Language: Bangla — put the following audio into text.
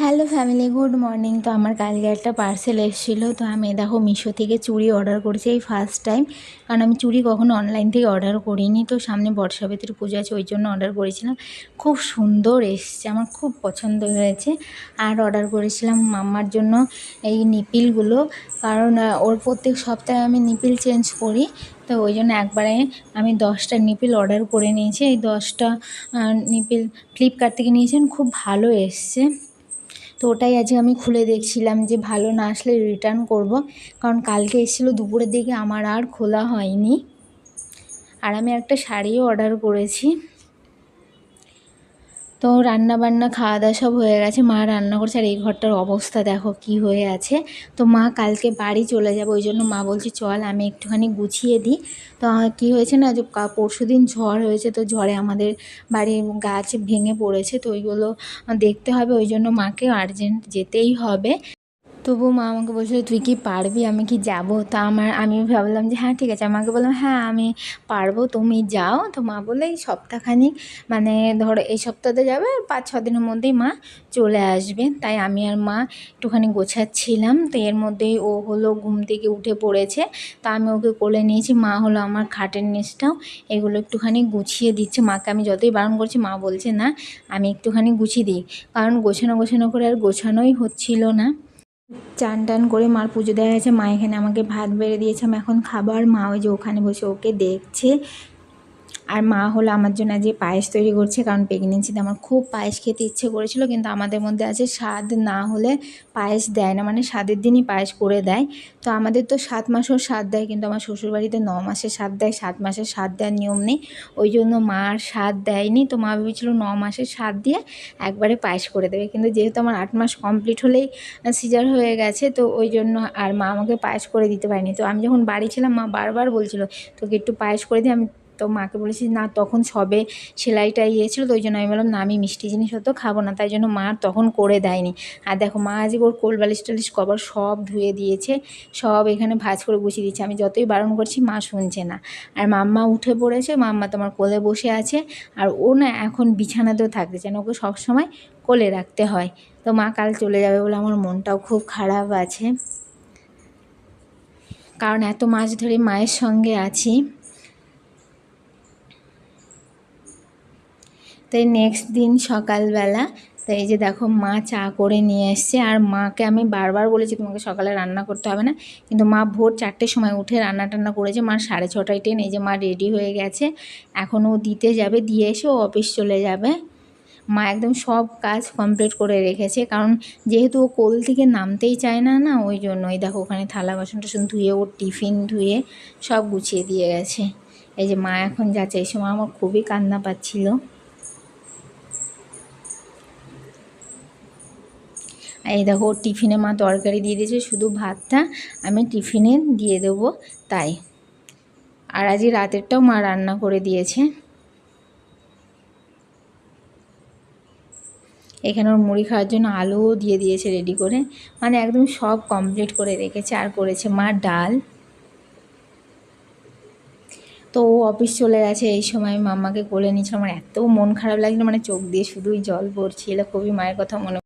Hello family, good morning. তো আমার কালকে একটা পার্সেল এসেছিল, তো আমি দেখো মিশো থেকে চুড়ি অর্ডার করেছি এই ফার্স্ট টাইম কারণ আমি চুড়ি কখনো অনলাইন থেকে অর্ডার করিনি। তো সামনে বর্ষাবেতির পুজো আছে, ওই জন্য অর্ডার করেছিলাম। খুব সুন্দর এসছে, আমার খুব পছন্দ হয়েছে। আর অর্ডার করেছিলাম মাম্মার জন্য এই নিপিলগুলো, কারণ ওর প্রত্যেক সপ্তাহে আমি নিপিল চেঞ্জ করি, তো ওই জন্য একবারে আমি দশটা নিপিল অর্ডার করে নিয়েছি। এই দশটা নিপিল ফ্লিপকার্ট থেকে নিয়েছেন খুব ভালো এসছে। তো ওটাই আজকে আমি খুলে দেখছিলাম যে ভালো না আসলে রিটার্ন করব। কারণ কালকে এসেছিল দুপুরের দিকে, আমার আর খোলা হয়নি। আর আমি একটা শাড়িও অর্ডার করেছি। তো রান্না বান্না খাওয়া দাওয়া সব হয়ে গেছে। মা রান্না করছে আর এই ঘরটার অবস্থা দেখো কি হয়ে আছে। তো মা কালকে বাড়ি চলে যাবে, ওই জন্য মা বলছে, চল আমি একটুখানি গুছিয়ে দিই। তো কি হয়েছে না, যে পরশু দিন ঝড় হয়েছে, তো ঝড়ে আমাদের বাড়ির গাছ ভেঙে পড়েছে। তো ওইগুলো দেখতে হবে, ওই জন্য মাকে আর্জেন্ট যেতেই হবে। তবু মা আমাকে বলছিল, তুই কি পারবি? আমি কি যাব? তা আমার, আমি ভাবলাম যে হ্যাঁ ঠিক আছে। আমাকে বললাম হ্যাঁ আমি পারব, তুমি যাও। তো মা বলে এই সপ্তাহখানিক মানে ধরো, এই সপ্তাহতে যাবে, পাঁচ, ছ দিনের মধ্যেই মা চলে আসবে। তাই আমি আর মা একটুখানি গোছাচ্ছিলাম। তো এর মধ্যেই ও হলো ঘুম থেকে উঠে পড়েছে। তা আমি ওকে কোলে নিয়েছি, মা হলো আমার খাটের নিচটাও এগুলো একটুখানি গুছিয়ে দিচ্ছে। মাকে আমি যতই বারণ করছি, মা বলছে, না, আমি একটুখানি গুছিয়ে দিই। কারণ গোছানো গোছানো করে আর গোছানোই হচ্ছিল না। চান টান করে মার পুজো দেওয়া হয়েছে। মা এখানে আমাকে ভাত বেড়ে দিয়েছে। আমি এখন খাবার মা ওই যে ওখানে বসে ওকে দেখছে। আর মা হলো আমার জন্য যে পায়েস তৈরি করছে, কারণ প্রেগনেন্সিতে আমার খুব পায়েস খেতে ইচ্ছে করেছিল, কিন্তু আমাদের মধ্যে আছে স্বাদ না হলে পায়েস দেয় না মানে স্বাদের দিনই পায়েস করে দেয়। তো আমাদের তো সাত মাসেও স্বাদ দেয়, কিন্তু আমার শ্বশুরবাড়িতে ন মাসে স্বাদ দেয়, সাত মাসের স্বাদ দেওয়ার নিয়ম নেই। ওই জন্য মা আর স্বাদ দেয়নি, তো মা ভেবেছিল ন মাসের স্বাদ দিয়ে একবারে পায়েস করে দেবে। কিন্তু যেহেতু আমার আট মাস কমপ্লিট হলেই সিজার হয়ে গেছে, তো ওই জন্য আর মা আমাকে পায়েস করে দিতে পারেনি। তো আমি যখন বাড়ি ছিলাম, মা বারবার বলছিল, তোকে একটু পায়েস করে দিই, আমি তো মাকে বলেছি, না, তখন সবে সেলাইটা ইয়েছিলো তো ওই জন্য আমি বললাম, না, আমি মিষ্টি জিনিস হতো খাব না, তাই জন্য মা তখন করে দেয়নি। আর দেখো, মা আজ ওর কোল বালিশ টালিশ কভার সব ধুয়ে দিয়েছে, সব এখানে ভাজ করে গুছিয়ে দিচ্ছে আমি যতই বারণ করছি, মা শুনছে না। আর মাম্মা উঠে পড়েছে, মাম্মা তোমার কোলে বসে আছে, আর ও না এখন বিছানাতেও থাকতে চায় না ওকে সবসময় কোলে রাখতে হয়। তো মা কাল চলে যাবে বলে আমার মনটাও খুব খারাপ আছে। কারণ এত মাস ধরে মায়ের সঙ্গে আছি। তাই নেক্সট দিন সকালবেলা তো এই যে দেখো মা চা করে নিয়ে এসছে। আর মাকে আমি বারবার বলেছি, তোমাকে সকালে রান্না করতে হবে না। কিন্তু মা ভোর চারটের সময় উঠে রান্না টান্না করেছে। মা সাড়ে ছটায় ট্রেন, এই যে মা রেডি হয়ে গেছে। এখন ও দিতে যাবে, দিয়ে এসে ও অফিস চলে যাবে। মা একদম সব কাজ কমপ্লিট করে রেখেছে। কারণ যেহেতু ও কোল থেকে নামতেই চায় না না, ওই জন্যই দেখো ওখানে থালা বাসন টাসন ধুয়ে, ওর টিফিন ধুয়ে সব গুছিয়ে দিয়ে গেছে। এই যে মা এখন যাচ্ছে, এই সময় আমার খুবই কান্না পাচ্ছিলো। এই দেখো, টিফিনে মা তরকারি দিয়ে দিয়েছে, শুধু ভাতটা আমি টিফিনে দিয়ে দেবো তাই। আর আজকে রাতেরটাও মা রান্না করে দিয়েছে। এখানে ওর মুড়ি খাওয়ার জন্য আলুও দিয়ে দিয়েছে রেডি করে। মানে একদম সব কমপ্লিট করে রেখেছে আর করেছে মা ডাল। তো ও অফিস চলে গেছে, এই সময় মাম্মাকে কোলে নিয়েছিল আমার এত মন খারাপ লাগল মানে চোখ দিয়ে শুধুই জল পড়ছিল, খুবই মায়ের কথা মনে